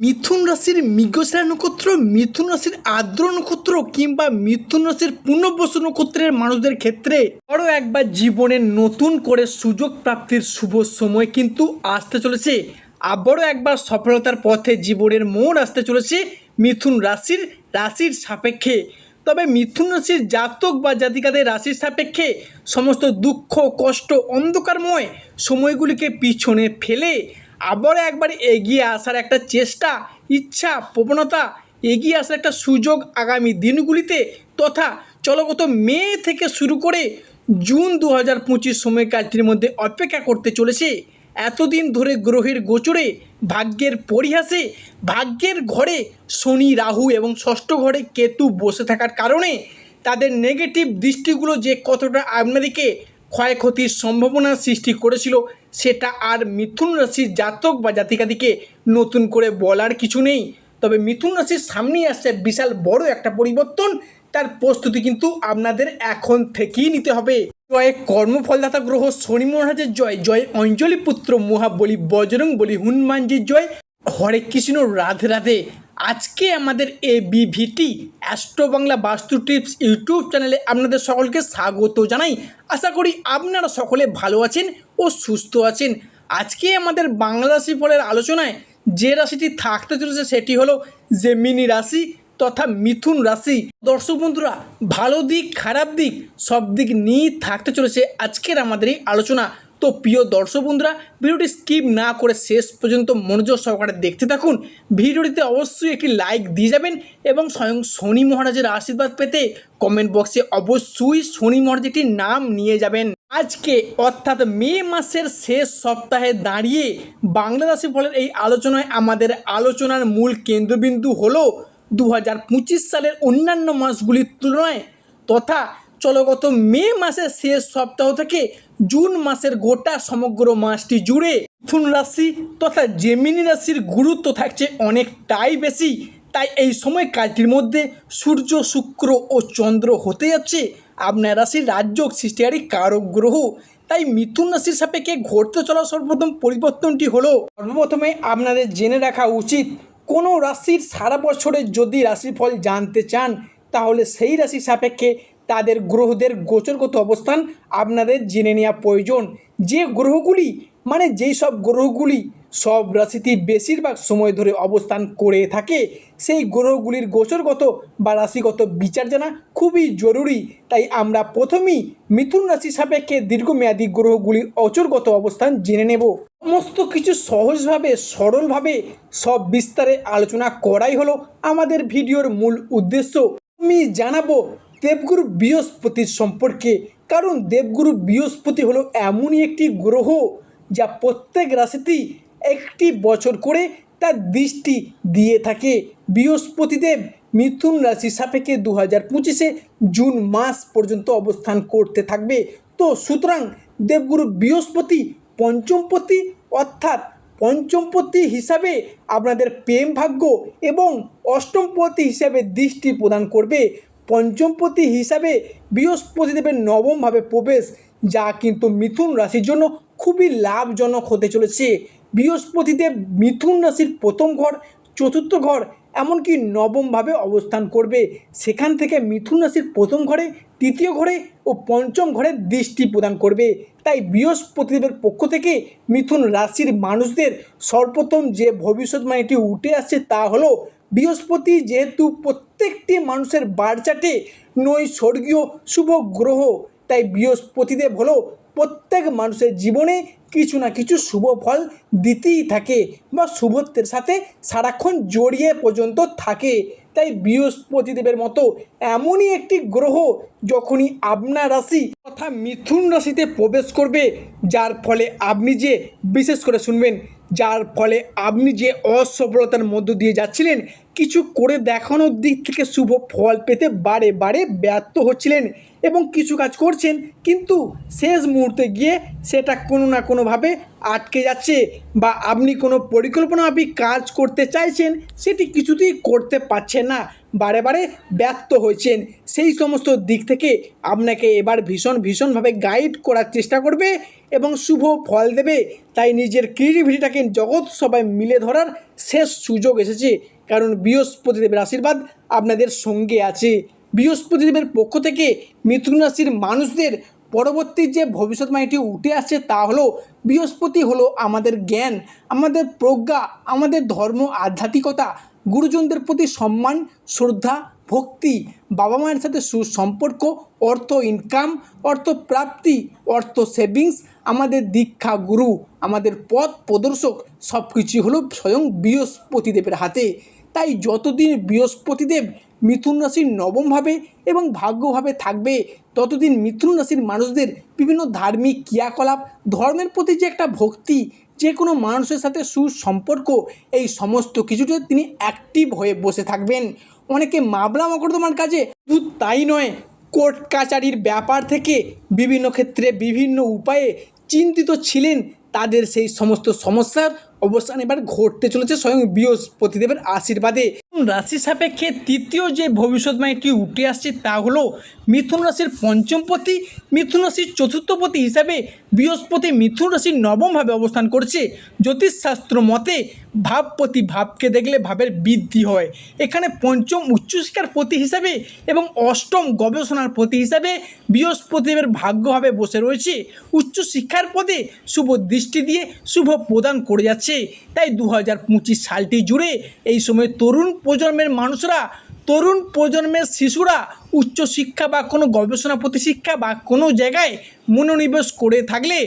মিথুন রাশির মৃগশিরা নক্ষত্র, মিথুন রাশির আর্দ্র নক্ষত্র কিংবা মিথুন রাশির পূর্ণবসু নক্ষত্রের মানুষদের ক্ষেত্রে বড় একবার জীবনের নতুন করে সুযোগ প্রাপ্তির শুভ সময় কিন্তু আসতে চলেছে। আবারও একবার সফলতার পথে জীবনের মোড় আসতে চলেছে মিথুন রাশির রাশির সাপেক্ষে। তবে মিথুন রাশির জাতক বা জাতিকাদের রাশির সাপেক্ষে সমস্ত দুঃখ, কষ্ট, অন্ধকারময় সময়গুলিকে পিছনে ফেলে আবারও একবার এগিয়ে আসার একটা চেষ্টা, ইচ্ছা, প্রবণতা, এগিয়ে আসার একটা সুযোগ আগামী দিনগুলিতে তথা চলগত মে থেকে শুরু করে জুন দু হাজার পঁচিশ সময়কালটির মধ্যে অপেক্ষা করতে চলেছে। এতদিন ধরে গ্রহের গোচরে, ভাগ্যের পরিহাসে, ভাগ্যের ঘরে শনি, রাহু এবং ষষ্ঠ ঘরে কেতু বসে থাকার কারণে তাদের নেগেটিভ দৃষ্টিগুলো যে কতটা আপনাদেরকে ক্ষয়ক্ষতির সম্ভাবনা সৃষ্টি করেছিল সেটা আর মিথুন রাশির জাতক বা জাতিকাদিকে নতুন করে বলার কিছু নেই। তবে মিথুন রাশির সামনেই আসছে বিশাল বড় একটা পরিবর্তন। তার প্রস্তুতি কিন্তু আপনাদের এখন থেকেই নিতে হবে। জয় কর্মফলদাতা গ্রহ শনি মহারাজের জয় জয় অঞ্জলি পুত্র মহাবলী বজরং বলি হনুমানজির জয়, হরে কৃষ্ণ রাধে রাধে। আজকে আমাদের এ বিভিটি অ্যাস্ট্রো বাংলা বাস্তু টিপস ইউটিউব চ্যানেলে আপনাদের সকলকে স্বাগত জানাই। আশা করি আপনারা সকলে ভালো আছেন ও সুস্থ আছেন। আজকে আমাদের বাংলা রাশি ফলের আলোচনায় যে রাশিটি থাকতে চলেছে সেটি হলো জেমিনি রাশি তথা মিথুন রাশি। দর্শক বন্ধুরা, ভালো দিক, খারাপ দিক সব দিক নিয়েই থাকতে চলেছে আজকের আমাদের এই আলোচনা। তো প্রিয় দর্শক বন্ধুরা, ভিডিওটি স্কিপ না করে শেষ পর্যন্ত মনোযোগ সহকারে দেখতে থাকুন। ভিডিওটিতে অবশ্যই একটি লাইক দিয়ে যাবেন এবং স্বয়ং শনি মহারাজের আশীর্বাদ পেতে কমেন্ট বক্সে অবশ্যই শনি মহারাজ একটি নাম নিয়ে যাবেন। আজকে অর্থাৎ মে মাসের শেষ সপ্তাহে দাঁড়িয়ে বাংলাদেশি ফলের এই আলোচনায় আমাদের আলোচনার মূল কেন্দ্রবিন্দু হলো দু হাজার পঁচিশ সালের অন্যান্য মাসগুলির তুলনায় তথা চলগত মে মাসের শেষ সপ্তাহ থেকে জুন মাসের গোটা সমগ্র মাসটি জুড়ে মিথুন রাশি তথা জেমিনি রাশির গুরুত্ব থাকছে অনেকটাই বেশি। তাই এই সময় কালটির মধ্যে সূর্য, শুক্র ও চন্দ্র হতে যাচ্ছে। আপনার রাশির রাজ্য সৃষ্টিকারী কারক গ্রহ। তাই মিথুন রাশির সাপেক্ষে ঘটতে চলা সর্বপ্রথম পরিবর্তনটি হলো, সর্বপ্রথমে আপনাদের জেনে রাখা উচিত, কোনো রাশির সারা বছরে যদি রাশিফল জানতে চান, তাহলে সেই রাশির সাপেক্ষে তাদের গ্রহদের গোচরগত অবস্থান আপনাদের জেনে নেওয়া প্রয়োজন। যে গ্রহগুলি মানে যেই সব গ্রহগুলি সব রাশিতেই বেশিরভাগ সময় ধরে অবস্থান করে থাকে, সেই গ্রহগুলির গোচরগত বা রাশিগত বিচার জানা খুবই জরুরি। তাই আমরা প্রথমেই মিথুন রাশি সাপেক্ষে দীর্ঘমেয়াদী গ্রহগুলির অচরগত অবস্থান জেনে নেব। সমস্ত কিছু সহজভাবে, সরলভাবে, সব বিস্তারে আলোচনা করাই হলো আমাদের ভিডিওর মূল উদ্দেশ্য। আমি জানাব দেবগুরু বৃহস্পতির সম্পর্কে, কারণ দেবগুরু বৃহস্পতি হলো এমনই একটি গ্রহ যা প্রত্যেক রাশিতেই একটি বছর করে তার দৃষ্টি দিয়ে থাকে। বৃহস্পতিদেব মিথুন রাশি সাপেক্ষে দু হাজার পঁচিশে জুন মাস পর্যন্ত অবস্থান করতে থাকবে। তো সুতরাং দেবগুরু বৃহস্পতি পঞ্চমপতি অর্থাৎ পঞ্চমপতি হিসাবে আপনাদের প্রেম ভাগ্য এবং অষ্টমপতি হিসাবে দৃষ্টি প্রদান করবে। পঞ্চমপতি হিসাবে বৃহস্পতিদেবের নবমভাবে প্রবেশ, যা কিন্তু মিথুন রাশির জন্য খুবই লাভজনক হতে চলেছে। বৃহস্পতিদেব মিথুন রাশির প্রথম ঘর, চতুর্থ ঘর, এমনকি নবমভাবে অবস্থান করবে। সেখান থেকে মিথুন রাশির প্রথম ঘরে, তৃতীয় ঘরে ও পঞ্চম ঘরে দৃষ্টি প্রদান করবে। তাই বৃহস্পতিদেবের পক্ষ থেকে মিথুন রাশির মানুষদের সর্বপ্রথম যে ভবিষ্যৎবাণীটি উঠে আসছে তা হলো বৃহস্পতি যেহেতু প্রত্যেকটি মানুষের বারচাটে নৈসর্গীয় শুভ গ্রহ। তাই বৃহস্পতিদেব হলো প্রত্যেক মানুষের জীবনে কিছু না কিছু শুভ ফল দিতেই থাকে বা শুভত্বের সাথে সারাক্ষণ জড়িয়ে পর্যন্ত থাকে। তাই বৃহস্পতিদেবের মতো এমনই একটি গ্রহ যখনই আপনার রাশি তথা মিথুন রাশিতে প্রবেশ করবে, যার ফলে আপনি যে, বিশেষ করে শুনবেন, যার ফলে আপনি যে অসফলতার মধ্য দিয়ে যাচ্ছিলেন কিছু করে দেখানোর দিক থেকে শুভ ফল পেতে বারে বারে ব্যর্থ হচ্ছিলেন এবং কিছু কাজ করছেন, কিন্তু শেষ মুহূর্তে গিয়ে সেটা কোনো না কোনোভাবে আটকে যাচ্ছে বা আপনি কোনো পরিকল্পনা আপনি কাজ করতে চাইছেন, সেটি কিছুতেই করতে পারছেন না, বারে বারে ব্যর্থ হয়েছেন। সেই সমস্ত দিক থেকে আপনাকে এবার ভীষণ, ভীষণভাবে গাইড করার চেষ্টা করবে এবং শুভ ফল দেবে। তাই নিজের ক্রিয়েটিভিটিটাকে জগৎ সবাই মিলে ধরার শেষ সুযোগ এসেছে। কারণ বৃহস্পতিদেবের আশীর্বাদ আপনাদের সঙ্গে আছে। বৃহস্পতিদেবের পক্ষ থেকে মিথুন রাশির মানুষদের পরবর্তী যে ভবিষ্যৎবাণীটি উঠে আসছে তা হলো, বৃহস্পতি হলো আমাদের জ্ঞান, আমাদের প্রজ্ঞা, আমাদের ধর্ম, আধ্যাত্মিকতা, গুরুজনদের প্রতি সম্মান, শ্রদ্ধা ভক্তি, বাবা মায়ের সাথে সুসম্পর্ক, অর্থ ইনকাম অর্থ প্রাপ্তি, অর্থ সেভিংস আমাদের দীক্ষা গুরু, আমাদের পথ প্রদর্শক সব কিছুই হলো স্বয়ং বৃহস্পতিদেবের হাতে। তাই যতদিন বৃহস্পতিদেব মিথুন রাশির নবমভাবে এবং ভাগ্যভাবে থাকবে, ততদিন মিথুন রাশির মানুষদের বিভিন্ন ধার্মিক ক্রিয়াকলাপ, ধর্মের প্রতি যে একটা ভক্তি, যে কোনো মানুষের সাথে সুসম্পর্ক, এই সমস্ত কিছুতে তিনি অ্যাক্টিভ হয়ে বসে থাকবেন। অনেকে মামলা মকদ্দমার কাজে শুধু তাই নয়, কোর্ট কাচারির ব্যাপার থেকে বিভিন্ন ক্ষেত্রে বিভিন্ন উপায়ে চিন্তিত ছিলেন। তাদের সেই সমস্ত সমস্যার অবসান এবার ঘটতে চলেছে স্বয়ং বৃহস্পতিদেবের আশীর্বাদে। রাশি সাপেক্ষে তৃতীয় যে ভবিষ্যৎবাণীটি উঠে আসছে তা হলো, মিথুন রাশির পঞ্চমপতি, মিথুন রাশির চতুর্থপতি হিসাবে বৃহস্পতি মিথুন রাশির নবমভাবে অবস্থান করছে। জ্যোতিষশাস্ত্র মতে ভাব প্রতি ভাবকে দেখলে ভাবের বৃদ্ধি হয়। এখানে পঞ্চম উচ্চশিক্ষার পতি হিসাবে এবং অষ্টম গবেষণার পতি হিসাবে বৃহস্পতিদেবের ভাগ্যভাবে বসে রয়েছে। উচ্চশিক্ষার পদে শুভ দৃষ্টি দিয়ে শুভ প্রদান করে যাচ্ছে। তাই দু হাজার পঁচিশ সালটি জুড়ে এই সময় তরুণ প্রজন্মের মানুষরা, তরুণ প্রজন্মের শিশুরা উচ্চশিক্ষা বা কোনো গবেষণা প্রতিশিক্ষা বা কোনো জায়গায় মনোনিবেশ করে থাকলে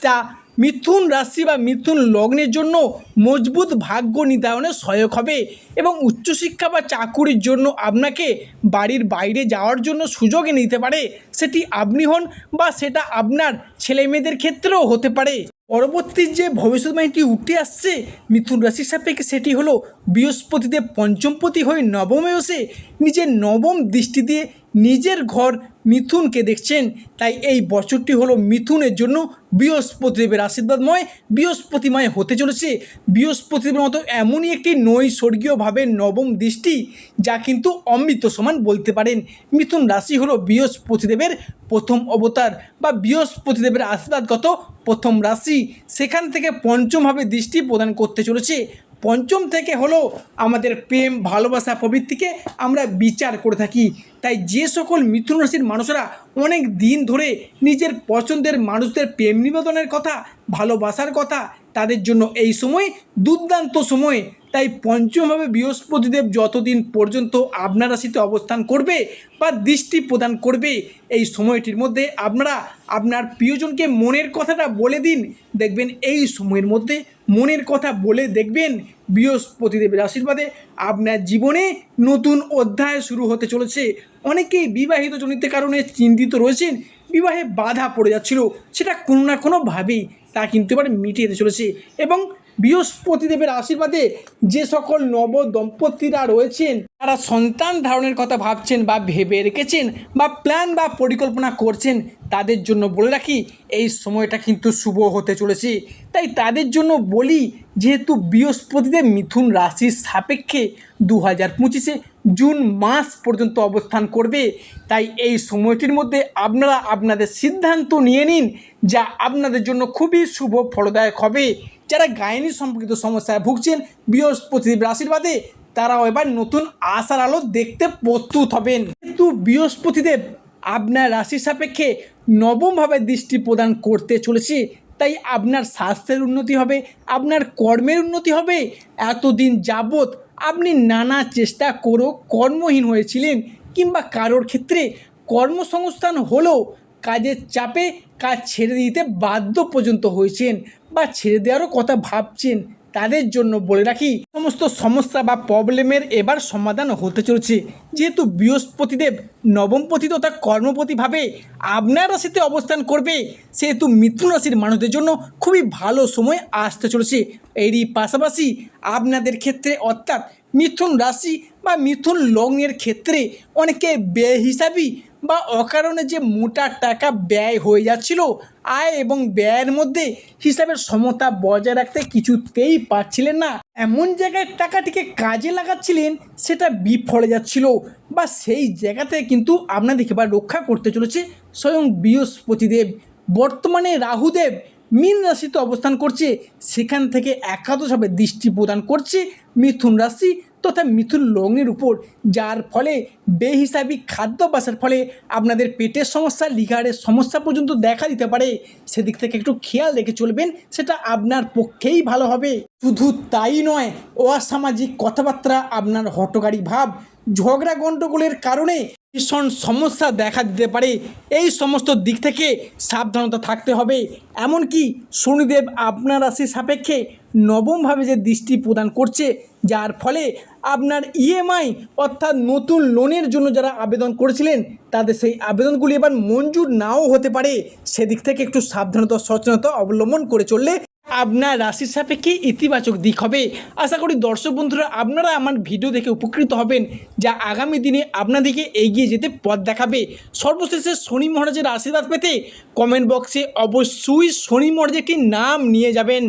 তা মিথুন রাশি বা মিথুন লগ্নের জন্য মজবুত ভাগ্য নির্ধারণে সহায়ক হবে এবং উচ্চশিক্ষা বা চাকুরির জন্য আপনাকে বাড়ির বাইরে যাওয়ার জন্য সুযোগ নিতে পারে। সেটি আপনি হন বা সেটা আপনার ছেলে মেয়েদের ক্ষেত্রেও হতে পারে। পরবর্তী যে ভবিষ্যৎবাণীটি উঠে আসছে, মিথুন রাশির সাপেক্ষে সেটি হলো বৃহস্পতিতে পঞ্চমপতি হয়ে নবমে বসে নিজের নবম দৃষ্টি দিয়ে নিজের ঘর মিথুনকে দেখছেন। তাই এই বছরটি হলো মিথুনের জন্য বৃহস্পতিদেবের আশীর্বাদময়, বৃহস্পতিময় হতে চলেছে। বৃহস্পতিদেবের মতো এমনই একটি নৈসর্গীয়ভাবে নবম দৃষ্টি, যা কিন্তু অমৃত সমান বলতে পারেন। মিথুন রাশি হলো বৃহস্পতিদেবের প্রথম অবতার বা বৃহস্পতিদেবের আশীর্বাদগত প্রথম রাশি। সেখান থেকে পঞ্চমভাবে দৃষ্টি প্রদান করতে চলেছে। পঞ্চম থেকে হলো আমাদের প্রেম, ভালোবাসা প্রবৃত্তিকে আমরা বিচার করে থাকি। তাই যে সকল মিথুন রাশির মানুষরা অনেক দিন ধরে নিজের পছন্দের মানুষদের প্রেম নিবেদনের কথা, ভালোবাসার কথা, তাদের জন্য এই সময় দুর্দান্ত সময়। তাই পঞ্চমভাবে বৃহস্পতিদেব, যতদিন পর্যন্ত আপনার রাশিতে অবস্থান করবে বা দৃষ্টি প্রদান করবে, এই সময়টির মধ্যে আপনারা আপনার প্রিয়জনকে মনের কথাটা বলে দিন। দেখবেন এই সময়ের মধ্যে মনের কথা বলে দেখবেন বৃহস্পতিদেবের আশীর্বাদে আপনার জীবনে নতুন অধ্যায় শুরু হতে চলেছে। অনেকেই বিবাহিত জনিত কারণে চিন্তিত রয়েছেন, বিবাহে বাধা পড়ে যাচ্ছিল, সেটা কোনো না কোনোভাবেই তা কিন্তু এবার মিটিয়ে চলেছে এবং বৃহস্পতিদেবের আশীর্বাদে যে সকল নব দম্পতিরা রয়েছেন, তারা সন্তান ধারণের কথা ভাবছেন বা ভেবে রেখেছেন বা প্ল্যান বা পরিকল্পনা করছেন, তাদের জন্য বলে রাখি, এই সময়টা কিন্তু শুভ হতে চলেছে। তাই তাদের জন্য বলি, যেহেতু বৃহস্পতিদেব মিথুন রাশির সাপেক্ষে দু হাজার পঁচিশে জুন মাস পর্যন্ত অবস্থান করবে, তাই এই সময়টির মধ্যে আপনারা আপনাদের সিদ্ধান্ত নিয়ে নিন, যা আপনাদের জন্য খুবই শুভ ফলদায়ক হবে। যারা গায়নি সম্পর্কিত সমস্যায় ভুগছেন বৃহস্পতিদেবের আশীর্বাদে তারাও এবার নতুন আশার আলো দেখতে প্রস্তুত হবেন। কিন্তু বৃহস্পতিদেব আপনার রাশির সাপেক্ষে নবমভাবে দৃষ্টি প্রদান করতে চলেছে, তাই আপনার স্বাস্থ্যের উন্নতি হবে, আপনার কর্মের উন্নতি হবে। এতদিন যাবৎ আপনি নানা চেষ্টা করেও কর্মহীন হয়েছিলেন কিংবা কারোর ক্ষেত্রে কর্মসংস্থান হলেও কাজের চাপে কাজ ছেড়ে দিতে বাধ্য পর্যন্ত হয়েছেন বা ছেড়ে দেওয়ারও কথা ভাবছেন। তাদের জন্য বলে রাখি, সমস্ত সমস্যা বা প্রবলেমের এবার সমাধান হতে চলেছে। যেহেতু বৃহস্পতিদেব নবমপতি তথা কর্মপতিভাবে আপনার রাশিতে অবস্থান করবে, সেহেতু মিথুন রাশির মানুষদের জন্য খুবই ভালো সময় আসতে চলেছে। এরই পাশাপাশি আপনাদের ক্ষেত্রে অর্থাৎ মিথুন রাশি বা মিথুন লগ্নের ক্ষেত্রে অনেকে বেহিসাবি বা অকারণে যে মোটা টাকা ব্যয় হয়ে যাচ্ছিল, আয় এবং ব্যয়ের মধ্যে হিসাবের সমতা বজায় রাখতে কিছুতেই পারছিলেন না। এমন জায়গায় টাকাটিকে কাজে লাগাচ্ছিলেন, সেটা বিফলে যাচ্ছিল বা সেই জায়গাতে কিন্তু আপনাদেরকে বা রক্ষা করতে চলেছে স্বয়ং বৃহস্পতিদেব। বর্তমানে রাহুদেব মীন রাশিতে অবস্থান করছে, সেখান থেকে একাদশভাবে দৃষ্টি প্রদান করছে মিথুন রাশি তথা মিথুন লগ্নের উপর, যার ফলে বেহিসাবি খাদ্যাভ্যাসের ফলে আপনাদের পেটের সমস্যা, লিভারের সমস্যা পর্যন্ত দেখা দিতে পারে। সেদিক থেকে একটু খেয়াল রেখে চলবেন, সেটা আপনার পক্ষেই ভালো হবে। শুধু তাই নয়, অসামাজিক কথাবার্তা, আপনার হটকারী ভাব, ঝগড়া গণ্ডগোলের কারণে ভীষণ সমস্যা দেখা দিতে পারে। এই সমস্ত দিক থেকে সাবধানতা থাকতে হবে। এমনকি শনিদেব আপনার রাশি সাপেক্ষে নবমভাবে যে দৃষ্টি প্রদান করছে, যার ফলে আপনার ইএমআই অর্থাৎ নতুন লোনের জন্য যারা আবেদন করেছিলেন, তাদের সেই আবেদনগুলি এবার মঞ্জুর নাও হতে পারে। সেদিক থেকে একটু সাবধানতা, সচেতনতা অবলম্বন করে চললে আপনার রাশির সাপেক্ষে ইতিবাচক দিক হবে? আশা করি দর্শক বন্ধুরা, আপনারা আমার ভিডিও দেখে উপকৃত হবেন, যা আগামী দিনে আপনাদেরকে এগিয়ে যেতে পথ দেখাবে। সর্বশেষে শনি মহারাজের আশীর্বাদ পেতে কমেন্ট বক্সে অবশ্যই শনি মহারাজ একটি নাম নিয়ে যাবেন।